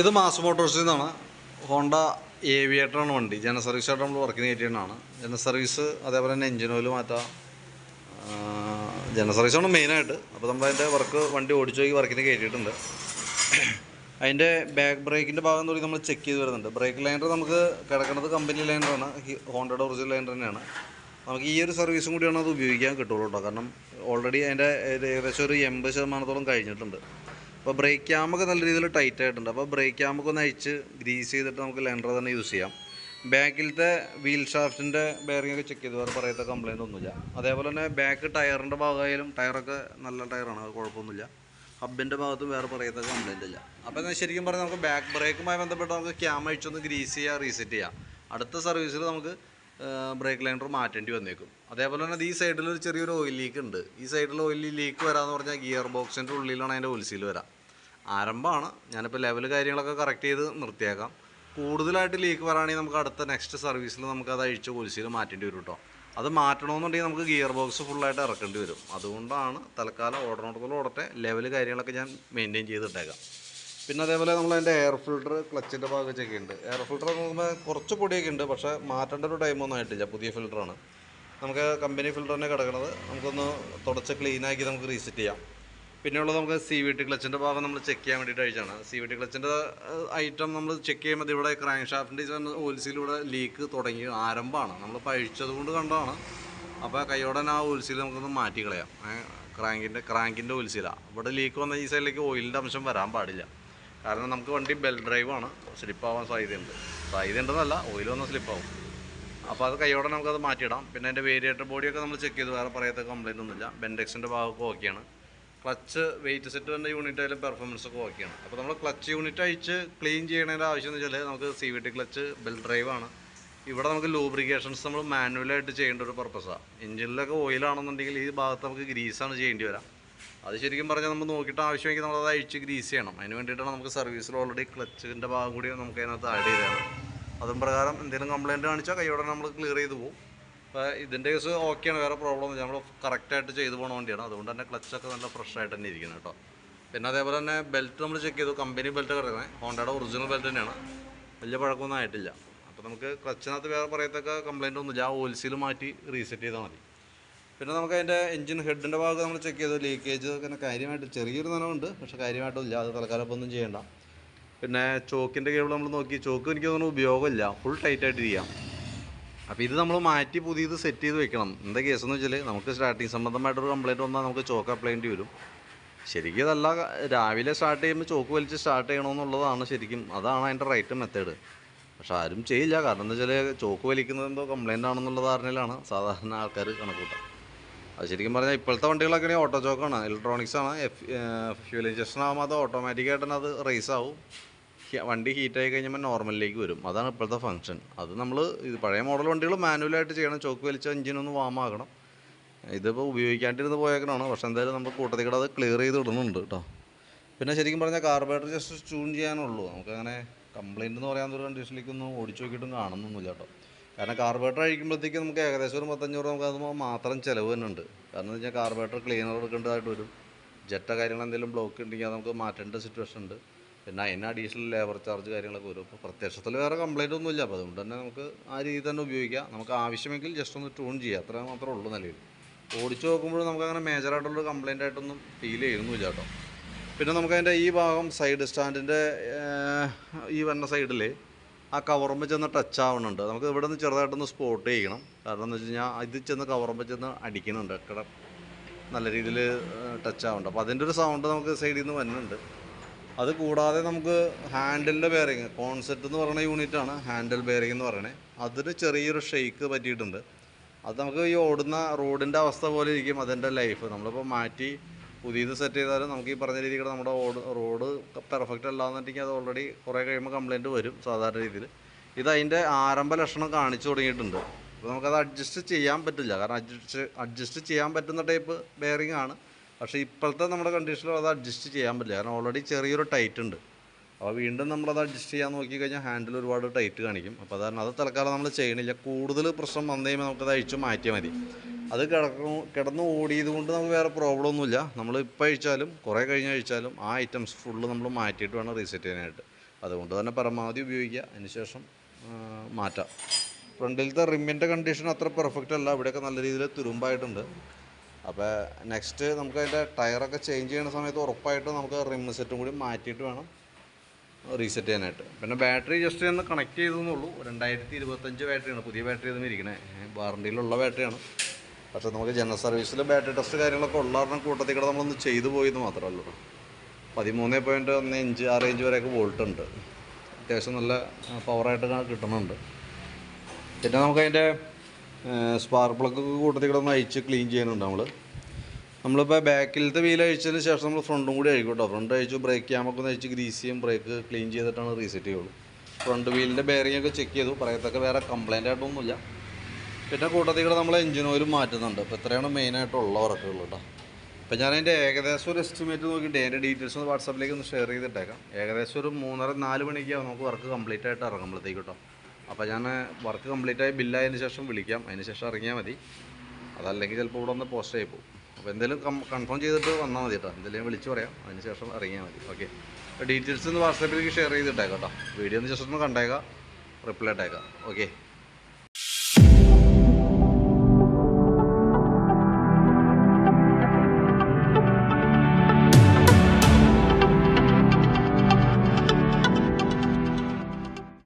ഇത് മാസ് മോട്ടോഴ്സിൽ നിന്നാണ്. ഹോണ്ട ഏവിയേറ്ററാണ് വണ്ടി. ജന സർവീസായിട്ട് നമ്മൾ വർക്കിന് കയറ്റിയതാണ് ജന സർവീസ് അതേപോലെ തന്നെ എഞ്ചിൻ ഓയിൽ മാറ്റാം. ജന സർവീസാണ് മെയിനായിട്ട് അപ്പോൾ നമ്മൾ അതിന്റെ വർക്ക് വണ്ടി ഓടിച്ചു നോക്കി വർക്കിന് കയറ്റിയിട്ടുണ്ട് അതിന്റെ ബാക്ക് ബ്രേക്കിന്റെ ഭാഗം എന്ന് നമ്മൾ ചെക്ക് ചെയ്ത് വരുന്നുണ്ട്. ബ്രേക്ക് ലൈനർ നമുക്ക് കിടക്കുന്നത് കമ്പനി ലൈനറാണ് ഹോണ്ടയുടെ ഒറിജിനൽ ലൈനർ തന്നെയാണ്. നമുക്ക് ഈ ഒരു സർവീസും കൂടിയാണ് അത് ഉപയോഗിക്കാൻ കിട്ടുള്ളൂ കേട്ടോ. കാരണം ഓൾറെഡി അതിന്റെ ഏകദേശം ഒരു എൺപത് ശതമാനത്തോളം കഴിഞ്ഞിട്ടുണ്ട്. അപ്പോൾ ബ്രേക്ക് ക്യാമൊക്കെ നല്ല രീതിയിൽ ടൈറ്റ് ആയിട്ടുണ്ട്. അപ്പോൾ ബ്രേക്ക് ക്യാമൊക്കെ ഒന്ന് അഴിച്ച് ഗ്രീസ് ചെയ്തിട്ട് നമുക്ക് ലെൻഡർ തന്നെ യൂസ് ചെയ്യാം. ബാക്കിലത്തെ വീൽ ഷാഫ്റ്റിന്റെ ബെയറിംഗ് ഒക്കെ ചെക്ക് ചെയ്തു. വേറെ പറയത്തെ കംപ്ലൈന്റ് ഒന്നുമില്ല. അതേപോലെ തന്നെ ബാക്ക് ടയറിന്റെ ഭാഗമായാലും ടയറൊക്കെ നല്ല ടയറാണ് അത് കുഴപ്പമൊന്നുമില്ല. ഹബിന്റെ ഭാഗത്തും വേറെ പറയത്തെ കംപ്ലൈന്റ് ഇല്ല. അപ്പോൾ ശരിക്കും പറഞ്ഞാൽ നമുക്ക് ബാക്ക് ബ്രേക്കുമായി ബന്ധപ്പെട്ട് നമുക്ക് ക്യാമ അഴിച്ചൊന്ന് ഗ്രീസ് ചെയ്യുക റീസെറ്റ് ചെയ്യാം. അടുത്ത സർവീസിൽ നമുക്ക് ബ്രേക്ക് ലൈനർ മാറ്റേണ്ടി വന്നേക്കും. അതേപോലെ തന്നെ ഈ സൈഡിൽ ഒരു ചെറിയൊരു ഓയിൽ ലീക്ക് ഉണ്ട്. ഈ സൈഡിൽ ഓയിൽ ലീക്ക് വരാമെന്ന് പറഞ്ഞാൽ ഗിയർ ബോക്സിന്റെ ഉള്ളിലാണ് അതിന്റെ ഓയിൽസിൽ വരാം. ആരംഭമാണ്. ഞാനിപ്പോൾ ലെവൽ കാര്യങ്ങളൊക്കെ കറക്റ്റ് ചെയ്ത് നിർത്തിയേക്കാം. കൂടുതലായിട്ട് ലീക്ക് വരാണെങ്കിൽ നമുക്ക് അടുത്ത നെക്സ്റ്റ് സർവീസിൽ നമുക്ക് അത് അഴിച്ച് ഒലിസീൽ മാറ്റേണ്ടി വരും കേട്ടോ അത് മാറ്റണമെന്നുണ്ടെങ്കിൽ നമുക്ക് ഗിയർ ബോക്സ് ഫുള്ളായിട്ട് ഇറക്കേണ്ടി വരും. അതുകൊണ്ടാണ് തൽക്കാലം ഓടണോടത്തോളം ഓടട്ടെ. ലെവൽ കാര്യങ്ങളൊക്കെ ഞാൻ മെയിന്റെയിൻ ചെയ്തിട്ടേക്കാം. പിന്നെ അതേപോലെ നമ്മൾ അതിന്റെ എയർ ഫിൽട്ടർ ക്ലച്ചിന്റെ ഭാഗത്തൊക്കെ ഉണ്ട് എയർ ഫിൽട്ടർ നോക്കുമ്പോൾ കുറച്ച് പൊടിയൊക്കെ ഉണ്ട് പക്ഷേ മാറ്റേണ്ട ഒരു ടൈമൊന്നും ആയിട്ടില്ല. പുതിയ ഫിൽട്ടറാണ് നമുക്ക് കമ്പനി ഫിൽറ്റർ തന്നെ കിടക്കുന്നത് നമുക്കൊന്ന് തുടച്ച് ക്ലീനാക്കി നമുക്ക് റീസെറ്റ് ചെയ്യാം. പിന്നെയുള്ളത് നമുക്ക് സി വി ടി ക്ലച്ചിന്റെ ഭാഗം നമ്മൾ ചെക്ക് ചെയ്യാൻ വേണ്ടിയിട്ട് അയച്ചാണ് സി വി ടി ക്ലച്ചിന്റെ ഐറ്റം നമ്മൾ ചെക്ക് ചെയ്യുമ്പോൾ ഇവിടെ ക്രാങ്ക് ഷാഫ്റ്റിന്റെ ഓൽസിലൂടെ ലീക്ക് തുടങ്ങി ആരംഭമാണ്. നമ്മൾ പഴിച്ചത് കൊണ്ട് കണ്ടതാണ്. അപ്പോൾ കൈയോടെ ആ ഓയിൽസീൽ നമുക്കൊന്ന് മാറ്റി കളയാം. ക്രാങ്കിന്റെ ക്രാങ്കിന്റെ ഓയിൽസീലാണ് ഇവിടെ ലീക്ക് വന്ന ഈ സൈഡിലേക്ക് ഓയിലിന്റെ അംശം വരാൻ പാടില്ല. കാരണം നമുക്ക് വണ്ടി ബെൽ ഡ്രൈവാണ് സ്ലിപ്പാവാൻ സാധ്യതയുണ്ട്. സാധ്യതയുണ്ടെന്നല്ല ഓയിൽ വന്നാൽ സ്ലിപ്പാവും അപ്പോൾ അത് കൈയോടെ നമുക്കത് മാറ്റിയിടാം. പിന്നെ അതിന്റെ വേരിയേറ്റർ ബോഡിയൊക്കെ നമ്മൾ ചെക്ക് ചെയ്ത്. വേറെ പറയാത്ത കംപ്ലയിന്റ് ഒന്നുമില്ല. ബെൻഡെക്സിന്റെ ഭാഗമൊക്കെ ഓക്കെയാണ് ക്ലച്ച് വെയിറ്റ് സെറ്റ് യൂണിറ്റ് ആയാലും പെർഫോമൻസ് ഒക്കെ ഓക്കെയാണ് അപ്പോൾ നമ്മൾ ക്ലച്ച് യൂണിറ്റ് അയച്ച് ക്ലീൻ ചെയ്യണതിന്റെ ആവശ്യം എന്ന് വെച്ചാൽ നമുക്ക് C V T clutch belt drive ആണ്. ഇവിടെ നമുക്ക് ലൂബ്രിക്കേഷൻസ് നമ്മൾ മാനുവലായിട്ട് ചെയ്യേണ്ട ഒരു പർപ്പസാണ് എഞ്ചിനിലൊക്കെ ഓയിലാണെന്നുണ്ടെങ്കിൽ ഈ ഭാഗത്ത് നമുക്ക് ഗ്രീസാണ് ചെയ്യേണ്ടി വരാം. അത് ശരിക്കും പറഞ്ഞാൽ നമ്മൾ നോക്കിയിട്ട് ആവശ്യമെങ്കിൽ നമ്മൾ അത് അഴിച്ച് ഗ്രീസ് ചെയ്യണം. അതിന് വേണ്ടിയിട്ടാണ് നമുക്ക് സർവീസിൽ ഓൾറെഡി ക്ലച്ചിന്റെ ഭാഗം കൂടി നമുക്ക് അതിനകത്ത് ആഡ് ചെയ്തതാണ് അതും പ്രകാരം എന്തെങ്കിലും കംപ്ലയിന്റ് കാണിച്ചാൽ കൈയോടെ നമ്മൾ ക്ലിയർ ചെയ്ത് പോകും അപ്പോൾ ഇതിന്റെ കേസ് ഓക്കെയാണ് വേറെ പ്രോബ്ലം നമ്മൾ കറക്റ്റായിട്ട് ചെയ്തു പോകണ വണ്ടിയാണ്. അതുകൊണ്ട് തന്നെ ക്ലച്ചൊക്കെ നല്ല ഫ്രഷ് ആയിട്ട് തന്നെ ഇരിക്കുന്നത് കേട്ടോ. പിന്നെ അതേപോലെ തന്നെ ബെൽറ്റ് നമ്മൾ ചെക്ക് ചെയ്തു. കമ്പനി ബെൽറ്റ് കിടക്കുന്നത് ഹോണ്ടയുടെ ഒറിജിനൽ ബെൽറ്റ് തന്നെയാണ്. വലിയ പഴക്കമൊന്നും ആയിട്ടില്ല. അപ്പോൾ നമുക്ക് ക്ലച്ചിനകത്ത് വേറെ പറയത്തൊക്കെ കംപ്ലയിന്റ് ഒന്നുമില്ല. ആ ഓയിൽസീൽ മാറ്റി റീസെറ്റ് ചെയ്താൽ മതി. പിന്നെ നമുക്ക് അതിന്റെ എഞ്ചിൻ ഹെഡിന്റെ ഭാഗം നമ്മൾ ചെക്ക് ചെയ്തു. ലീക്കേജ് അങ്ങനെ കാര്യമായിട്ട് ചെറിയൊരു നനവുണ്ട്. പക്ഷേ കാര്യമായിട്ടില്ല. അത് തൽക്കാലം ഒന്നും ചെയ്യേണ്ട. പിന്നെ ചോക്കിന്റെ കേബിൾ നമ്മൾ നോക്കി. ചോക്ക് എനിക്ക് തോന്നുന്നു ഉപയോഗമില്ല. ഫുൾ ടൈറ്റായിട്ട് ചെയ്യാം അപ്പോൾ ഇത് നമ്മൾ മാറ്റി പുതിയത് സെറ്റ് ചെയ്ത് വെക്കണം. എന്താ കേസ് എന്ന് വെച്ചാൽ നമുക്ക് സ്റ്റാർട്ടിങ് സംബന്ധമായിട്ടൊരു കംപ്ലയിന്റ് വന്നാൽ നമുക്ക് ചോക്ക് അപ്ലൈ ചെയ്യേണ്ടി വരും. ശരിക്കും ഇതല്ല രാവിലെ സ്റ്റാർട്ട് ചെയ്യുമ്പോൾ ചോക്ക് വലിച്ച് സ്റ്റാർട്ട് ചെയ്യണമെന്നുള്ളതാണ് ശരിക്കും അതാണ് അതിന്റെ റൈറ്റ് മെത്തേഡ് പക്ഷെ ആരും ചെയ്യില്ല. കാരണം എന്താ വെച്ചാൽ ചോക്ക് വലിക്കുന്നത് എന്തോ കംപ്ലയിന്റ് ആണെന്നുള്ള ധാരണയിലാണ് സാധാരണ ആൾക്കാർ കണക്കൂട്ടുക അത് ശരിക്കും പറഞ്ഞാൽ ഇപ്പോഴത്തെ വണ്ടികളൊക്കെ ഓട്ടോ ചോക്കാണ് ഇലക്ട്രോണിക്സ് ആണ്. ഫ്യൂൽ ഇഞ്ചക്ഷൻ ആകുമ്പോൾ അത് ഓട്ടോമാറ്റിക്കായിട്ട് അത് റേസ് ആവും. വണ്ടി ഹീറ്റ് ആയി കഴിഞ്ഞാൽ നോർമലിലേക്ക് വരും. അതാണ് ഇപ്പോഴത്തെ ഫംഗ്ഷൻ. അത് നമ്മൾ ഇത് പഴയ മോഡൽ വണ്ടികൾ മാനുവലായിട്ട് ചെയ്യണം. ചോക്ക് വലിച്ച എഞ്ചിനൊന്ന് വാം ആകണം. ഇതിപ്പോൾ ഉപയോഗിക്കാണ്ടിരുന്ന് പോയേക്കണാണ്. പക്ഷേ എന്തായാലും നമ്മൾ കൂട്ടത്തിൽ കൂടെ അത് ക്ലിയർ ചെയ്ത് ഇടുന്നുണ്ട് കേട്ടോ പിന്നെ ശരിക്കും പറഞ്ഞാൽ കാർബറേറ്റർ ജസ്റ്റ് ട്യൂൺ ചെയ്യാനുള്ളൂ. നമുക്കങ്ങനെ കംപ്ലയിന്റ് എന്ന് പറയാൻ ഒരു കണ്ടീഷനിലേക്കൊന്നും ഓടിച്ചു നോക്കിയിട്ടും കാണുന്നൊന്നുമില്ല കേട്ടോ കാരണം കാർബറേറ്റർ അഴിക്കുമ്പോഴത്തേക്ക് നമുക്ക് ഏകദേശം ഒരു പത്തഞ്ഞൂറ് നമുക്ക് അത് മാത്രം ചിലവ് തന്നെ ഉണ്ട് കാരണം എന്ന് വെച്ചാൽ കാർബറേറ്റർ ക്ലീനർ എടുക്കേണ്ടതായിട്ട് വരും. ജെറ്റ കാര്യങ്ങൾ എന്തെങ്കിലും ബ്ലോക്ക് ഉണ്ടെങ്കിൽ അത് നമുക്ക് മാറ്റേണ്ട സിറ്റുവേഷൻ ഉണ്ട്. പിന്നെ അതിന് അഡീഷണൽ ലേബർ ചാർജ് കാര്യങ്ങളൊക്കെ വരും. അപ്പോൾ പ്രത്യക്ഷത്തിൽ വേറെ കംപ്ലയിന്റ് ഒന്നുമില്ല. അപ്പോൾ അതുകൊണ്ട് തന്നെ നമുക്ക് ആ രീതി തന്നെ ഉപയോഗിക്കാം. നമുക്ക് ആവശ്യമെങ്കിൽ ജസ്റ്റ് ഒന്ന് ട്യൂൺ ചെയ്യാം. അത്ര മാത്രമേ ഉള്ളൂ നിലയിൽ ഓടിച്ചു നമുക്ക് അങ്ങനെ മേജറായിട്ടുള്ളൊരു കംപ്ലയിന്റ് ആയിട്ടൊന്നും ഫീൽ ചെയ്യുന്നില്ല കേട്ടോ. പിന്നെ നമുക്ക് അതിന്റെ ഈ ഭാഗം സൈഡ് സ്റ്റാൻഡിന്റെ ഈ വരുന്ന സൈഡിൽ ആ കവറുമ്പോൾ ചെന്ന് ടച്ച് ആവുന്നുണ്ട് നമുക്ക് ഇവിടെ നിന്ന് ചെറുതായിട്ടൊന്ന് സ്പോട്ട് ചെയ്യണം കാരണം എന്ന് വെച്ച് കഴിഞ്ഞാൽ ഇത് ചെന്ന് കവറുമ്പോൾ ചെന്ന് അടിക്കുന്നുണ്ട്. കട നല്ല രീതിയിൽ ടച്ച് ആവുന്നുണ്ട് അപ്പോൾ അതിന്റെ ഒരു സൗണ്ട് നമുക്ക് സൈഡിൽ നിന്ന് വരുന്നുണ്ട്. അത് കൂടാതെ നമുക്ക് ഹാൻഡിലിന്റെ ബെയറിങ് കോൺസെപ്റ്റ് എന്ന് പറയുന്ന യൂണിറ്റാണ് ഹാൻഡിൽ ബെയറിങ് എന്ന് പറയുന്നത്. അതിന് ചെറിയൊരു ഷെയ്ക്ക് പറ്റിയിട്ടുണ്ട്. അത് നമുക്ക് ഈ ഓടുന്ന റോഡിന്റെ അവസ്ഥ പോലെ ഇരിക്കും അതിന്റെ ലൈഫ് നമ്മളിപ്പോൾ മാറ്റി പുതിയത് സെറ്റ് ചെയ്താലും നമുക്ക് ഈ പറഞ്ഞ രീതിയിൽ നമ്മുടെ ഓട് റോഡ് പെർഫെക്റ്റ് അല്ലാന്നുണ്ടെങ്കിൽ അത് ഓൾറെഡി കുറേ കഴിയുമ്പോൾ കംപ്ലയിന്റ് വരും സാധാരണ രീതിയിൽ. ഇത് അതിന്റെ ആരംഭ ലക്ഷണം കാണിച്ചു തുടങ്ങിയിട്ടുണ്ട്. അപ്പോൾ നമുക്കത് അഡ്ജസ്റ്റ് ചെയ്യാൻ പറ്റില്ല. കാരണം അഡ്ജസ്റ്റ് അഡ്ജസ്റ്റ് ചെയ്യാൻ പറ്റുന്ന ടൈപ്പ് ബെയറിംഗ് ആണ്. പക്ഷേ ഇപ്പോഴത്തെ നമ്മുടെ കണ്ടീഷനിൽ അത് അഡ്ജസ്റ്റ് ചെയ്യാൻ പറ്റില്ല. കാരണം ഓൾറെഡി ചെറിയൊരു ടൈറ്റ് ഉണ്ട്. അപ്പോൾ വീണ്ടും നമ്മളത് അഡ്ജസ്റ്റ് ചെയ്യാൻ നോക്കി കഴിഞ്ഞാൽ ഹാൻഡിൽ ഒരുപാട് ടൈറ്റ് കാണിക്കും. അപ്പോൾ അതാണ് അത് തൽക്കാലം നമ്മൾ ചെയ്യണില്ല. കൂടുതൽ പ്രശ്നം വന്നു കഴിയുമ്പോൾ നമുക്കത് അഴിച്ച് മാറ്റിയാൽ മതി. അത് കിടക്കും കിടന്ന് ഓടിയത് കൊണ്ട് നമുക്ക് വേറെ പ്രോബ്ലം ഒന്നുമില്ല. നമ്മൾ ഇപ്പോൾ അഴിച്ചാലും കുറേ കഴിഞ്ഞ് അഴിച്ചാലും ആ ഐറ്റംസ് ഫുള്ള് നമ്മൾ മാറ്റിയിട്ട് വേണം റീസെറ്റ് ചെയ്യാനായിട്ട്. അതുകൊണ്ട് തന്നെ പരമാവധി ഉപയോഗിക്കുക. അതിനുശേഷം മാറ്റാം. ഫ്രണ്ടിലത്തെ റിമ്മിന്റെ കണ്ടീഷൻ അത്ര പെർഫെക്റ്റ് അല്ല. ഇവിടെയൊക്കെ നല്ല രീതിയിൽ തുരുമ്പായിട്ടുണ്ട്. അപ്പോൾ നെക്സ്റ്റ് നമുക്ക് അതിന്റെ ടയറൊക്കെ ചേഞ്ച് ചെയ്യുന്ന സമയത്ത് ഉറപ്പായിട്ടും നമുക്ക് റിം സെറ്റും കൂടി മാറ്റിയിട്ട് വേണം റീസെറ്റ് ചെയ്യാനായിട്ട്. പിന്നെ ബാറ്ററി ജസ്റ്റ് ഒന്ന് കണക്ട് ചെയ്തെന്നുള്ളൂ. രണ്ടായിരത്തി ഇരുപത്തഞ്ച് ബാറ്ററിയാണ് പുതിയ ബാറ്ററി ഇതൊന്നും ഇരിക്കണേ. വാറണ്ടിയിലുള്ള ബാറ്ററിയാണ് പക്ഷേ നമുക്ക് ജനറൽ സർവീസിൽ ബാറ്ററി ടെസ്റ്റ് കാര്യങ്ങളൊക്കെ ഉള്ള കാരണം കൂട്ടത്തിൽ കൂടെ നമ്മളൊന്ന് ചെയ്തു പോയെന്ന് മാത്രമേ ഉള്ളൂ. പതിമൂന്ന് പോയിന്റ് ഒന്ന് ഇഞ്ച് ആറ് ഇഞ്ച് വരെയൊക്കെ വോൾട്ട് ഉണ്ട്. അത്യാവശ്യം നല്ല പവറായിട്ട് കിട്ടുന്നുണ്ട്. പിന്നെ നമുക്ക് അതിന്റെ സ്പാർക്ക് പ്ലഗ് കൂട്ടത്തിൽ കൂടെ ഒന്ന് അഴിച്ച് ക്ലീൻ ചെയ്യുന്നുണ്ട് നമ്മൾ നമ്മളിപ്പോൾ ബാക്കിലത്തെ വീൽ അഴിച്ചതിന് ശേഷം നമ്മൾ ഫ്രണ്ടും കൂടി അഴിക്കും കേട്ടോ ഫ്രണ്ട് അഴിച്ചു ബ്രേക്ക് ക്യാമൊക്കെ ഒന്ന് അഴിച്ച് ഗ്രീസ് ചെയ്യും ബ്രേക്ക് ക്ലീൻ ചെയ്തിട്ടാണ് റീസെറ്റ് ചെയ്യുള്ളൂ. ഫ്രണ്ട് വീലിന്റെ ബെയറിംഗ് ഒക്കെ ചെക്ക് ചെയ്തു. പറയത്തൊക്കെ വേറെ കംപ്ലൈന്റ് ആയിട്ടൊന്നുമില്ല. പിന്നെ കൂട്ടത്തിൽ കൂടെ നമ്മൾ എഞ്ചിൻ ഓയിലും മാറ്റുന്നുണ്ട്. അപ്പോൾ ഇത്രയാണ് മെയിനായിട്ടുള്ള വർക്കുകൾ കേട്ടോ അപ്പോൾ ഞാൻ അതിന്റെ ഏകദേശം ഒരു എസ്റ്റിമേറ്റ് നോക്കിയിട്ട് അതിന്റെ ഡീറ്റെയിൽസ് ഒന്ന് വാട്സാപ്പിലേക്ക് ഒന്ന് ഷെയർ ചെയ്തിട്ടേക്കാം. ഏകദേശം ഒരു മൂന്നര നാല് മണിക്കാവും നമുക്ക് വർക്ക് കംപ്ലീറ്റ് ആയിട്ട് ഇറങ്ങുമ്പോഴത്തേക്ക് കേട്ടോ അപ്പോൾ ഞാൻ വർക്ക് കംപ്ലീറ്റ് ആയി ബില്ലായതിന് ശേഷം വിളിക്കാം. അതിന് ശേഷം ഇറങ്ങിയാൽ മതി. അതല്ലെങ്കിൽ ചിലപ്പോൾ ഇവിടെ ഒന്ന് പോസ്റ്റ് ആയി പോകും. അപ്പോൾ എന്തെങ്കിലും കൺഫേം ചെയ്തിട്ട് വന്നാൽ മതി കേട്ടോ എന്തെങ്കിലും വിളിച്ച് പറയാം. അതിന് ശേഷം ഇറങ്ങിയാൽ മതി. ഓക്കെ ഡീറ്റെയിൽസ് ഒന്ന് വാട്സാപ്പിലേക്ക് ഷെയർ ചെയ്തിട്ടേക്കാം കേട്ടോ വീഡിയോ ഒന്ന് ജസ്റ്റ് ഒന്ന് കണ്ടേക്കാം. റിപ്ലൈ ഇട്ടേക്കാം. ഓക്കെ